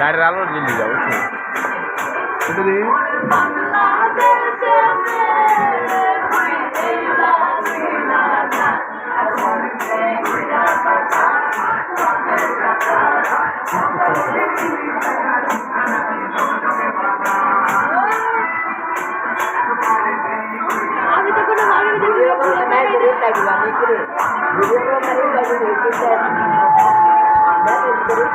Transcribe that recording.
গাড়ির আলোর দিল্লি যাব এটা দিয়ে আমি তো কোনো মানুষ করে লাগল আমি করে ভিডিও